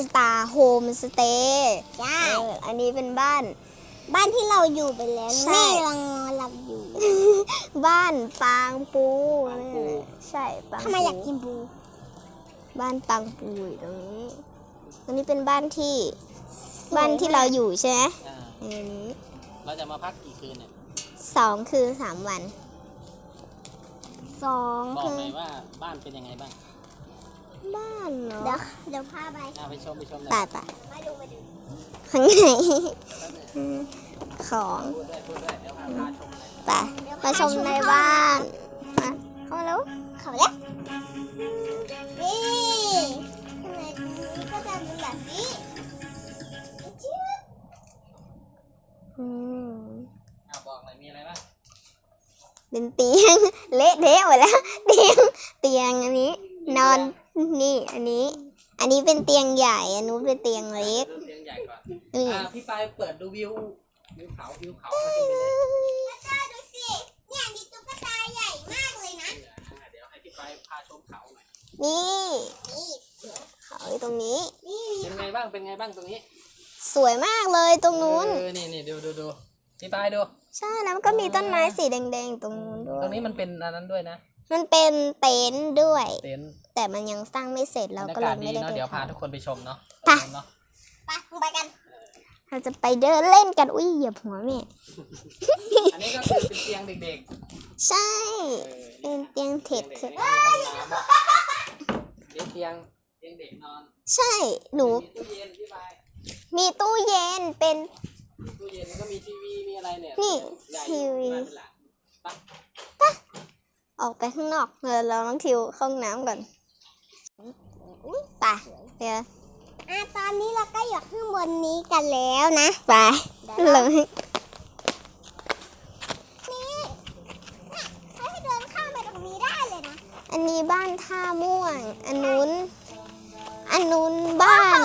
ต้องตาโฮมสเตย์จ้าอันนี้เป็นบ้าน บ้านที่เราอยู่ไปแล้วใช่แม่กำลังนอนหลับอยู่ บ้านปางปูปางปู ใช่ปางทำไมอยากกินบูบ้านปางปูอยู่ตรงนี้อันนี้เป็นบ้านที่บ้านที่เราอยู่ใช่ไหมอ่าอันนี้เราจะมาพักกี่คืนเนี่ยสองคือสามวัน สองบอกคือหน่อยว่าบ้านเป็นยังไงบ้าง บ้านเนาะเดี๋ยวเดี๋ยวพาไปอ่าไปชมไปชมหน่ไปอยไปมาดูมาดูข้างในของพูดด้วยพูดด้วยเดี๋ยวพาพาชมเลยไปมาชมในบ้านมาเข้ามาแล้วเขาแล้วนี่ข้างในนี้ก็จะเป็นแบบนี้อืมอ่าบอกหน่อยมีอะไรบ้างเป็นเตียง เละเทะหมดแล้ว เตียงเตียงอันนี้ นอนนี่อันนี้ อันนี้เป็นเตียงใหญ่อันนู้นเป็นเตียงเล็ก เริ่มเตียงใหญ่ก่อนนี่อ่าพี่ปายเปิดดูวิววิวเขาวิวเขามันเป็นยังไงจ้าดูสิเนี่ยมีตุ๊กตาใหญ่มากเลยนะอ่าเดี๋ยวให้พี่ปายพาชมเขาหน่อยนี่นี่เขาอยู่ตรงนี้นี่เป็นไงบ้างเป็นไงบ้างตรงนี้สวยมากเลยตรงนู้น เออนี่นี่ดูดูดูพี่ปายดู ใช่แล้วมันก็มีต้นไม้สีแดงๆ ตรงนู้นด้วตรยงนี้มันเป็นอันนั้นด้วยนะ มันเป็นเต็นท์ด้วย เต็นท์แต่มันยังสร้างไม่เสร็จบรเรารยาก็เลกาศยดีไม่ได้เนาะไปเดี๋ยวพาถ่ายทุกคนไปชมเนาะไปเนาะไปไปกัน เราจะไปเดินเล่นกันอุ้ยเหยียบหัวแม่อันนี้ก็คือเป็นเตียงเด็กใช่ๆเออเป็นเตียงเท็ดเด็กคือๆไม่มีห้องน้ำเตียงเตียงเตียงเด็กนอนใช่หนูมีตู้เย็นพี่ปายมีตู้เย็นเป็นมีตู้เย็นก็มีทีวีมีอะไรเนี่ยนี่ใหญ่ทีวีมาเป็นหลัง ออกไปข้างนอกเออเราต้องทิวเข้าห้องน้ำก่อนอุ้ยไปเดี๋ยวอะตอนนี้เราก็อยู่ข้างบนนี้กันแล้วนะ ไปเลยให้เดินข้ามไปตรงนี้ได้เลยนะอันนี้บ้านท่าม่วง อันนู้น อันนู้นบ้าน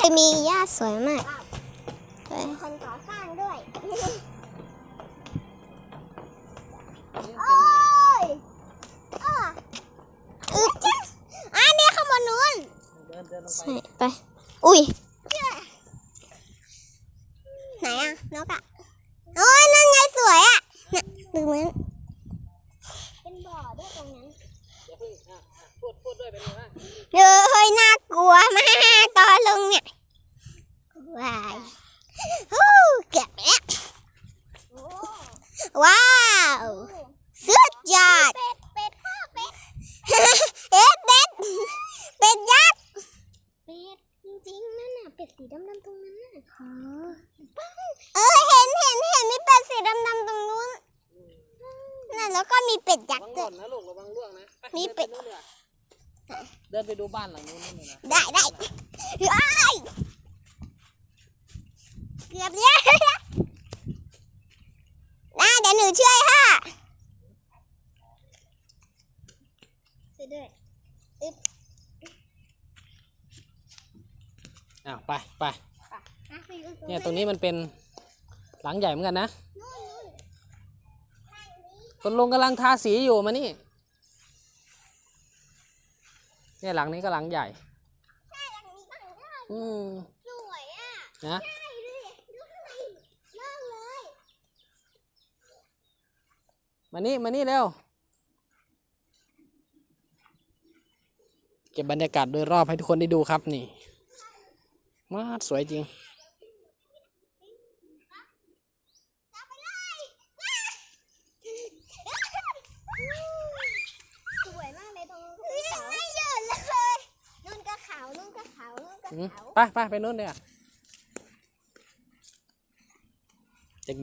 จะมีหญ้าสวยมากไป ไหนอะนกอะโอ้ยนั่นไงสวยอะน่ะดูเหมือนเป็นบ่อด้วยตรงนั้นอย่าเพิ่งอะอะพูดพูดด้วยเป็นไงบ้างเฮ้ยน่ากลัวมากตอนลงเนี่ยว้ายฮู้เก็บแล้วว้าวสุดยอดเป็ดเป็ดพ่อเป็ดเอ๊ะเป็ดเป็ดยักษ์เป็ด จริงๆ นั่นน่ะเป็ดสีดำๆตรงนั้นน่ะเออเห็นเห็นเห็นมีเป็ดสีดำๆตรงนู้นน่ะแล้วก็มีเป็ดยัระกวัษ์งหด้วล่ยนนะลูกระวังล่วงนะไมีเป็ดดินไปนู่นดีกว่าเดินไปดูบ้านหลังนู้นนู่นเลยนะได้ได้ไอ้ยเกือบแล้วนะเดี๋ยวหนูช่วยค่ะช่วยด้วยอ้าวไปไปนะไปดูเนี่ยตรงนี้มันเป็นหลังใหญ่เหมือนกันนะ คนลงกำลังทาสีอยู่มานี่เนี่ยหลังนี้ก็หลังใหญ่อืมสวยอะนะใช่ดูดิดูข้างในเลิกเลยมานี่มานี่เร็ว เก็บบรรยากาศโดยรอบให้ทุกคนได้ดูครับนี่ มาดสวยจริง สวยมากเลยตรงนู้นไม่หยุดเลยนู่นก็ขาวนู่นก็ขาวนู่นก็อืมขาวไปไปไปนู่นเลยอะ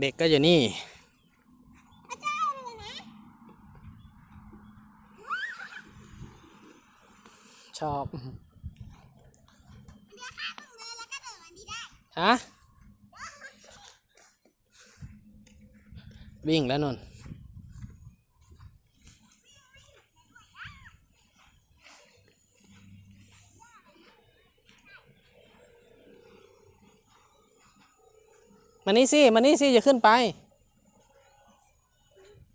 เด็กๆก็อยู่นี่ชอบ ฮะวิ่งแล้วนนมานี่สิมานี่สิอย่าขึ้นไป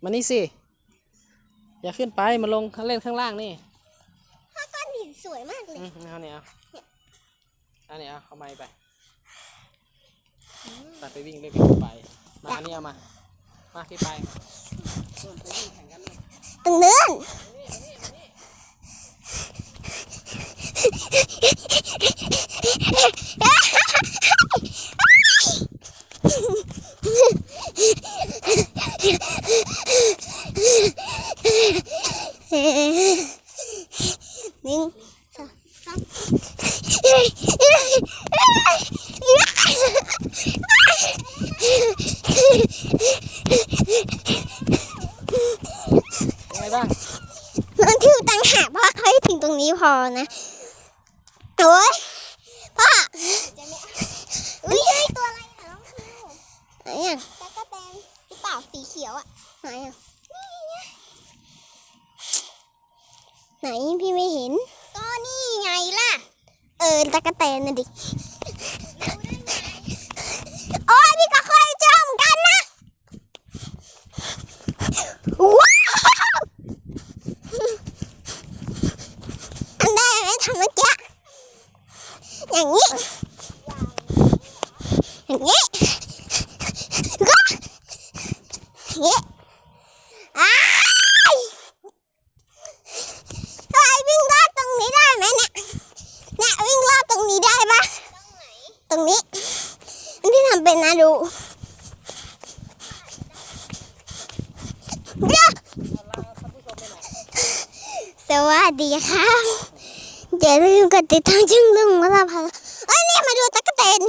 มานี่สิอย่าขึ้นไปมาลงเล่นข้างล่างนี่ถ้าก้อนหิสวยมากเลยอืมเอาเนี่ยเอาอันนี้เอาเอาไม้ไป ตัดไปวิ่งด้วยกันไป มาอันนี้เอามา มาพี่ไปตรงนู้นหนึ่งสองสาม ยังไงบ้าง น้องทิวตังหากเพราะเขาให้ ถึงตรงนี้พอนะ โอ้ยพ่ออุ้ยเฮ้ยตัวอะไรอะน้องทิวไหนอะตะกะแตนหรือเปล่าสีเขียวอะไหนอะไหนพี่ไม่เห็น ก็นี่ไงล่ะ เออตะกะแตนน่ะดิโอ้ยพี่ก็เคยเจอเหมือนกันนะว้าวทำได้ไหมทำเมื่อกี้อย่างนี้ อย่างนี้ก็ อย่างนี้อ้ายทำไมวิ่งรอดตรงนี้ได้ไหมเนี่ยเนี่ยวิ่งรอดตรงนี้ได้ปะตรงนี้อันที่ทำเป็นนะดูเดี๋ยวสวัสดีค่ะอย่าลืมกดติดตามช่องลุงมาลาพะอันนี้มาดูตะเกตเต้น